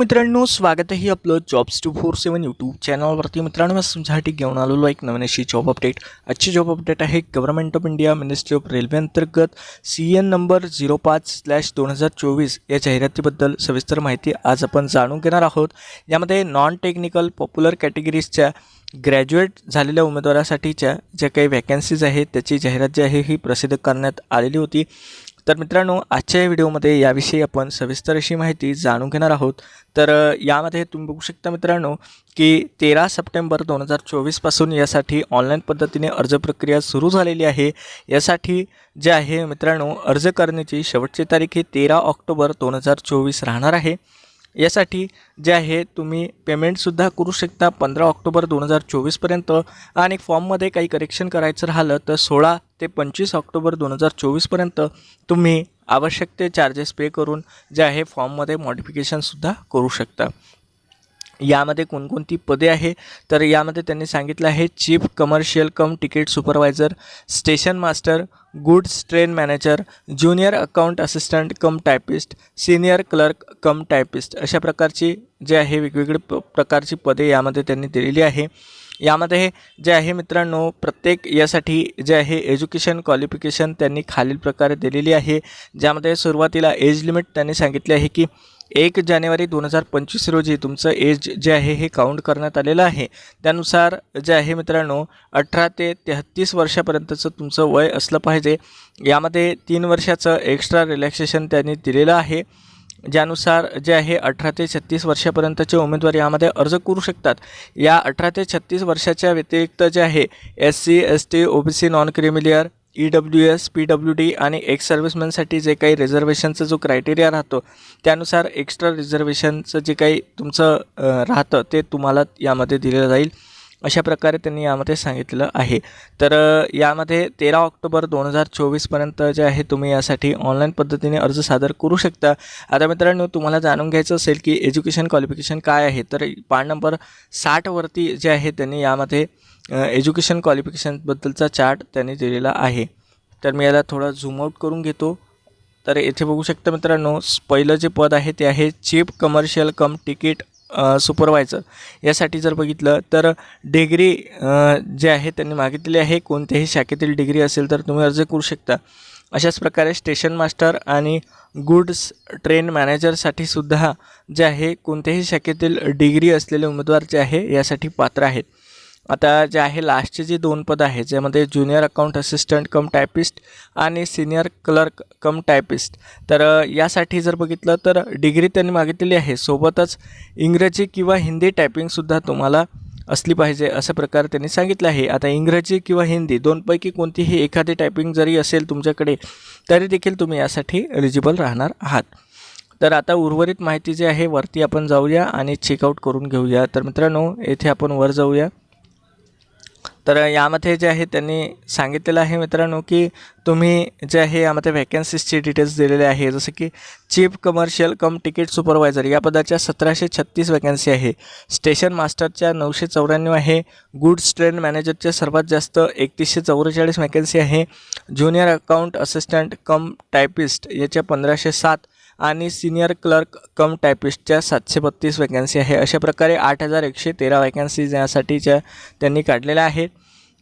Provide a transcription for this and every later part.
मित्रांनो स्वागत आहे आपलं jobs two four seven YouTube चॅनलवरती मित्रांनो मी तुमच्यासाठी घेऊन आलेलो एक नवीन अशी जॉब अपडेट आजची जॉब अपडेट आहे government of India ministry of railway अंतर्गत सी एन नंबर झिरो पाच स्लॅश दोन हजार चोवीस या जाहिरातीबद्दल सविस्तर माहिती आज आपण जाणून घेणार आहोत. यामध्ये नॉन टेक्निकल पॉप्युलर कॅटेगरीजच्या ग्रॅज्युएट झालेल्या उमेदवारासाठीच्या ज्या काही वॅकन्सीज आहेत त्याची जाहिरात जी आहे ही प्रसिद्ध करण्यात आलेली होती. तर मित्रांनो आजच्या या व्हिडिओमध्ये याविषयी आपण सविस्तर अशी माहिती जाणून घेणार आहोत. तर यामध्ये तुम्ही बघू शकता मित्रांनो की तेरा सप्टेंबर दोन हजार चोवीसपासून यासाठी ऑनलाईन पद्धतीने अर्ज प्रक्रिया सुरू झालेली आहे. यासाठी जे आहे मित्रांनो अर्ज करण्याची शेवटची तारीख ही तेरा ऑक्टोबर दोन हजार चोवीस राहणार आहे. यासाठी जे आहे तुम्ही पेमेंटसुद्धा करू शकता पंधरा ऑक्टोबर दोन हजार चोवीसपर्यंत आणि फॉर्ममध्ये काही करेक्शन करायचं राहिलं तर सोळा ते पंचवीस ऑक्टोबर दोन हजार चोवीसपर्यंत तुम्ही आवश्यक ते चार्जेस पे करून जे आहे फॉर्ममध्ये मॉडिफिकेशनसुद्धा करू शकता. यामध्ये कोणकोणती पदे आहे? तर यामध्ये त्यांनी सांगितलं आहे chief commercial cum ticket supervisor station master goods train manager junior account assistant cum typist senior clerk cum typist अशा प्रकारची जे आहे वेगवेगळे प प्रकारची पदे यामध्ये त्यांनी दिलेली आहे. यामध्ये जे आहे मित्रांनो प्रत्येक यासाठी जे आहे एज्युकेशन क्वालिफिकेशन त्यांनी खालील प्रकारे दिलेली आहे. ज्यामध्ये सुरुवातीला एज लिमिट त्यांनी सांगितले आहे की एक जानेवारी दोन हजार पंचवीस रोजी तुमचं एज जे आहे हे काउंट करण्यात आलेलं आहे. त्यानुसार जे आहे मित्रांनो अठरा ते तेहत्तीस वर्षापर्यंतचं तुमचं वय असलं पाहिजे. यामध्ये तीन वर्षाचं एक्स्ट्रा रिलॅक्सेशन त्यांनी दिलेलं आहे. ज्यानुसार जे आहे अठरा ते छत्तीस वर्षापर्यंतचे उमेदवार यामध्ये अर्ज करू शकतात. या अठरा ते छत्तीस वर्षाच्या व्यतिरिक्त जे आहे S C S T O B C non creamy layer E W S P W D आणि एक्स सर्व्हिसमॅनसाठी जे काही रिझर्वेशनचा जो क्रायटेरिया राहतो त्यानुसार एक्स्ट्रा रिझर्वेशनचं जे काही तुमचं राहतं ते तुम्हाला यामध्ये दिलं जाईल. अशा प्रकारे त्यांनी यामध्ये सांगितलं आहे. तर यामध्ये तेरा ऑक्टोबर दोन हजार चोवीसपर्यंत जे आहे तुम्ही यासाठी ऑनलाईन पद्धतीने अर्ज सादर करू शकता. आता मित्रांनो तुम्हाला जाणून घ्यायचं असेल की एज्युकेशन क्वालिफिकेशन काय आहे तर पान नंबर साठवरती जे आहे त्यांनी यामध्ये एज्युकेशन क्वालिफिकेशनबद्दलचा चार्ट त्यांनी दिलेला आहे. तर मी याला थोडा झूम आऊट करून घेतो. तर येथे बघू शकता मित्रांनो पहिलं जे पद आहे ते आहे chief commercial cum ticket supervisor यासाठी जर बघितलं तर डिग्री जे आहे त्यांनी मागितलेली आहे. कोणत्याही शाखेतील डिग्री असेल तर तुम्ही अर्ज करू शकता. अशाच प्रकारे स्टेशन मास्टर आणि गुड्स ट्रेन मॅनेजरसाठी सुद्धा जे आहे कोणत्याही शाखेतील डिग्री असलेले उमेदवार जे आहे यासाठी पात्र आहेत. आता जे आहे लास्टचे जे दोन पद आहे ज्यामध्ये junior account assistant cum typist आणि सिनियर क्लर्क कम टायपिस्ट तर यासाठी जर बघितलं तर डिग्री त्यांनी मागितलेली आहे. सोबतच इंग्रजी किंवा हिंदी टायपिंगसुद्धा तुम्हाला असली पाहिजे असा प्रकार त्यांनी सांगितलं आहे. आता इंग्रजी किंवा हिंदी दोनपैकी कोणतीही एखादी टायपिंग जरी असेल तुमच्याकडे तरी देखील तुम्ही यासाठी एलिजिबल राहणार आहात. तर आता उर्वरित माहिती जी आहे वरती आपण जाऊया आणि चेकआउट करून घेऊया. तर मित्रांनो येथे आपण वर जाऊया. तर यामध्ये जे आहे त्यांनी सांगितलेलं आहे मित्रांनो की तुम्ही जे आहे यामध्ये वॅकन्सीजचे डिटेल्स दिलेले आहे. जसं की chief commercial cum ticket supervisor या पदाच्या सतराशे छत्तीस वॅकन्सी आहे. स्टेशन मास्टरच्या नऊशे चौऱ्याण्णव आहे. गुड्स ट्रेन मॅनेजरच्या सर्वात जास्त एकतीसशे चौवेचाळीस वॅकन्सी आहे. Junior account assistant cum typist याच्या पंधराशे सात आणि सिनियर क्लर्क कम टायपिस्टच्या सातशे बत्तीस वॅकन्सी आहे. अशा प्रकारे आठ हजार एकशे तेरा वॅकन्सीज यासाठीच्या त्यांनी काढलेल्या आहेत.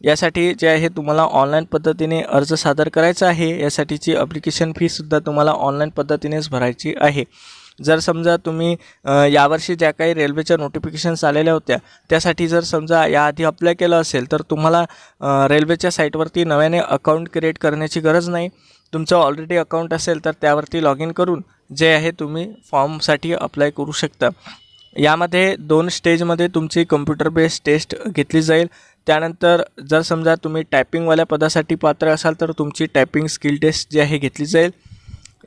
यासाठी जे आहे तुम्हाला ऑनलाईन पद्धतीने अर्ज सादर करायचा आहे. यासाठीची अप्लिकेशन फीसुद्धा तुम्हाला ऑनलाईन पद्धतीनेच भरायची आहे. जर समजा तुम्ही यावर्षी ज्या काही रेल्वेच्या नोटिफिकेशन्स आलेल्या होत्या त्यासाठी जर समजा याआधी अप्लाय केलं असेल तर तुम्हाला रेल्वेच्या साईटवरती नव्याने अकाउंट क्रिएट करण्याची गरज नाही. तुमचं ऑलरेडी अकाउंट असेल तर त्यावरती लॉग इन करून जे आहे तुम्ही फॉर्मसाठी अप्लाय करू शकता. यामध्ये दोन स्टेजमध्ये तुमची कम्प्युटर बेस्ड टेस्ट घेतली जाईल. त्यानंतर जर समजा तुम्ही टायपिंगवाल्या पदासाठी पात्र असाल तर तुमची टायपिंग स्किल टेस्ट जी आहे घेतली जाईल.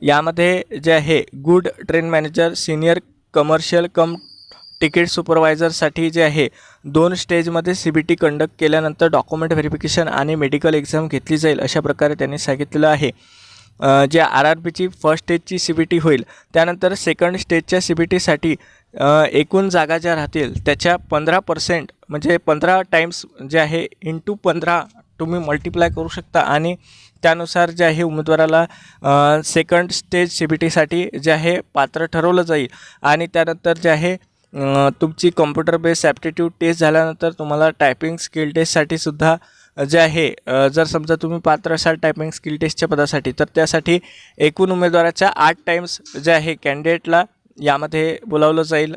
यामध्ये जे आहे good train manager senior commercial cum ticket सुपरवायझरसाठी जे आहे दोन स्टेजमध्ये सी बी टी कंडक्ट केल्यानंतर डॉक्युमेंट व्हेरिफिकेशन आणि मेडिकल एक्झाम घेतली जाईल अशा प्रकारे त्यांनी सांगितलेलं आहे. जे आर आर बीची फर्स्ट स्टेजची सी बी टी होईल त्यानंतर सेकंड स्टेजच्या सी बी टीसाठी एकूण जागा ज्या राहतील त्याच्या पंधरा पर्सेंट म्हणजे पंधरा टाईम्स जे आहे इंटू पंधरा तुम्ही मल्टिप्लाय करू शकता. आणि त्यानुसार जे आहे उमेदवाराला सेकंड स्टेज सी बी टीसाठी जे आहे पात्र ठरवलं जाईल. आणि त्यानंतर जे आहे तुमची कॉम्प्युटर बेस्ड ॲप्टिट्यूड टेस्ट झाल्यानंतर तुम्हाला टायपिंग स्किल टेस्टसाठी सुद्धा जे आहे जर समजा तुम्ही पात्र असाल टायपिंग स्किल टेस्टच्या पदासाठी तर त्यासाठी एकूण उमेदवाराच्या आठ टाईम्स जे आहे कॅन्डिडेटला यामध्ये बोलावलं जाईल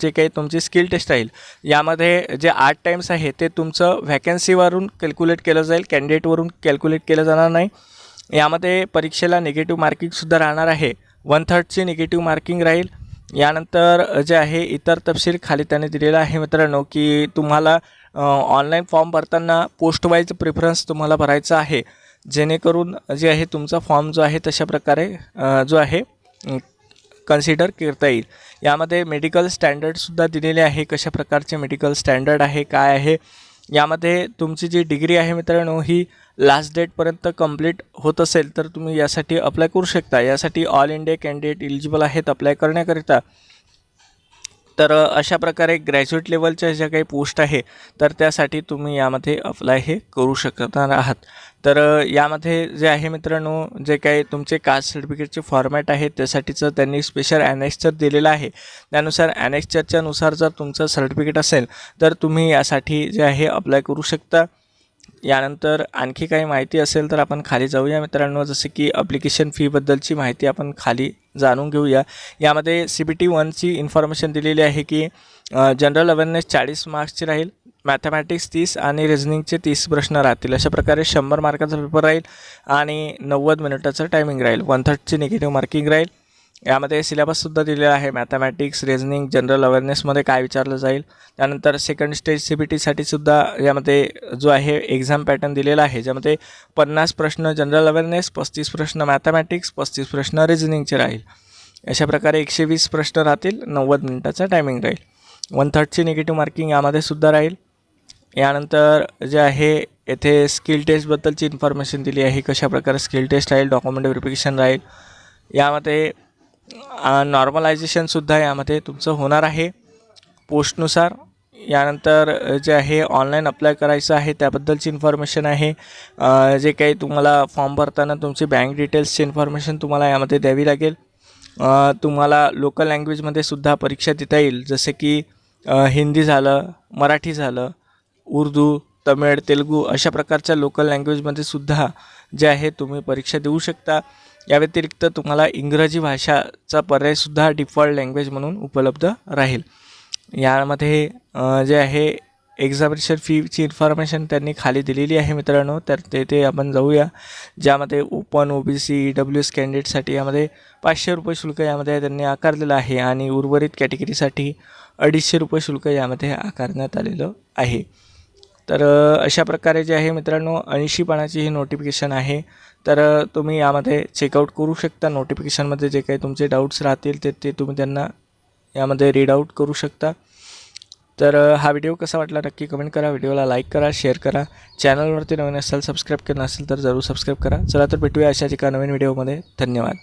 जे काही तुमची स्किल टेस्ट राहील. यामध्ये जे आठ टाईम्स आहे ते तुमचं व्हॅकन्सीवरून कॅल्क्युलेट केलं जाईल कॅन्डिडेटवरून कॅल्क्युलेट केलं जाणार नाही. यामध्ये परीक्षेला निगेटिव्ह मार्किंगसुद्धा राहणार आहे. वन थर्डची निगेटिव्ह मार्किंग राहील. यानंतर जे आहे इतर तपशील खाली त्याने दिलेला आहे मित्रांनो की तुम्हाला ऑनलाईन फॉर्म भरताना पोस्ट वाईज तुम्हाला भरायचा आहे. जेणेकरून जे आहे तुमचा फॉर्म जो आहे तशा प्रकारे जो आहे कन्सिडर करता येईल. यामध्ये मेडिकल स्टँडर्डसुद्धा दिलेले आहे कशा प्रकारचे मेडिकल स्टँडर्ड आहे काय आहे. यामध्ये तुमची जी डिग्री आहे मित्रांनो ही लास्ट डेटपर्यंत कंप्लीट होत असेल तर तुम्ही यासाठी अप्लाय करू शकता. यासाठी ऑल इंडिया कॅन्डिडेट इलिजिबल आहेत अप्लाय करण्याकरिता. तर अशा प्रकारे ग्रॅज्युएट लेवलच्या ज्या काही पोस्ट आहे तर त्यासाठी तुम्ही यामध्ये अप्लाय हे करू शकणार आहात. तर यामध्ये जे आहे मित्रांनो जे काही तुमचे कास्ट सर्टिफिकेटचे फॉर्मॅट आहे त्यासाठीचं त्यांनी स्पेशल ॲनेक्स्चर दिलेलं आहे. त्यानुसार ॲनेक्स्चरच्यानुसार जर तुमचं सर्टिफिकेट असेल तर तुम्ही यासाठी जे आहे अप्लाय करू शकता. यानंतर आणखी काही माहिती असेल तर आपण खाली जाऊया मित्रांनो जसे की अप्लिकेशन फीबद्दलची माहिती आपण खाली जाणून घेऊया. यामध्ये सी बी टी वनची इन्फॉर्मेशन दिलेली आहे की जनरल अवेअरनेस चाळीस मार्क्सची राहील मॅथमॅटिक्स तीस आणि रिझनिंगचे तीस प्रश्न राहतील. अशा प्रकारे शंभर मार्काचा पेपर राहील आणि नव्वद मिनिटाचं टायमिंग राहील. वन थर्डची निगेटिव्ह मार्किंग राहील. यामध्ये सिलेबससुद्धा दिलेला आहे. मॅथमॅटिक्स रिझनिंग जनरल अवेअरनेसमध्ये काय विचारलं जाईल? त्यानंतर सेकंड स्टेज सी बी टीसाठी सुद्धा यामध्ये जो आहे एक्झाम पॅटर्न दिलेला आहे. ज्यामध्ये पन्नास प्रश्न जनरल अवेअरनेस पस्तीस प्रश्न मॅथमॅटिक्स पस्तीस प्रश्न रिझनिंगचे राहील. अशा प्रकारे एकशे वीस प्रश्न राहतील नव्वद मिनिटाचा टायमिंग राहील. वन थर्डची निगेटिव्ह मार्किंग यामध्ये सुद्धा राहील. यानंतर जे आहे येथे स्किल टेस्टबद्दलची इन्फॉर्मेशन दिली आहे. कशा प्रकारे स्किल टेस्ट राहील डॉक्युमेंट व्हेरिफिकेशन राहील. यामध्ये नॉर्मलायझेशनसुद्धा यामध्ये तुमचं होणार आहे. पोस्टनुसार यानंतर जे आहे ऑनलाईन अप्लाय करायचं आहे त्याबद्दलची इन्फॉर्मेशन आहे. जे काही तुम्हाला फॉर्म भरताना तुमची बँक डिटेल्सची इन्फॉर्मेशन तुम्हाला यामध्ये द्यावी लागेल. तुम्हाला लोकल लँग्वेजमध्ये सुद्धा परीक्षा देता येईल. जसे की हिंदी झालं मराठी झालं उर्दू तमिळ तेलुगू अशा प्रकारच्या लोकल लँग्वेजमध्ये सुद्धा जे आहे तुम्ही परीक्षा देऊ शकता. या व्यतिरिक्त तुम्हाला इंग्रजी भाषाचा पर्यायसुद्धा डिफॉल्ट लँग्वेज म्हणून उपलब्ध राहील. यामध्ये जे आहे एक्झामिनेशन फीची इन्फॉर्मेशन त्यांनी खाली दिलेली आहे मित्रांनो. तर ते ते आपण जाऊया. ज्यामध्ये open O B C E W S कॅन्डिडेटसाठी यामध्ये पाचशे रुपये शुल्क यामध्ये त्यांनी आकारलेलं आहे आणि उर्वरित कॅटेगरीसाठी अडीचशे रुपये शुल्क यामध्ये आकारण्यात आलेलं आहे. तर अशा प्रकारे जे आहे मित्रांनो ऐंशी पानाची ही नोटिफिकेशन आहे. तर तुम्ही यामध्ये चेकआउट करू शकता. नोटिफिकेशनमध्ये जे काही तुमचे डाऊट्स राहतील ते ते तुम्ही त्यांना यामध्ये रीड आऊट करू शकता. तर हा व्हिडिओ कसा वाटला नक्की कमेंट करा. व्हिडिओला लाईक करा शेअर करा. चॅनलवरती नवीन असाल सबस्क्राईब केलं नसेल तर जरूर सबस्क्राईब करा. चला तर भेटूया अशाच एका नवीन व्हिडिओमध्ये धन्यवाद.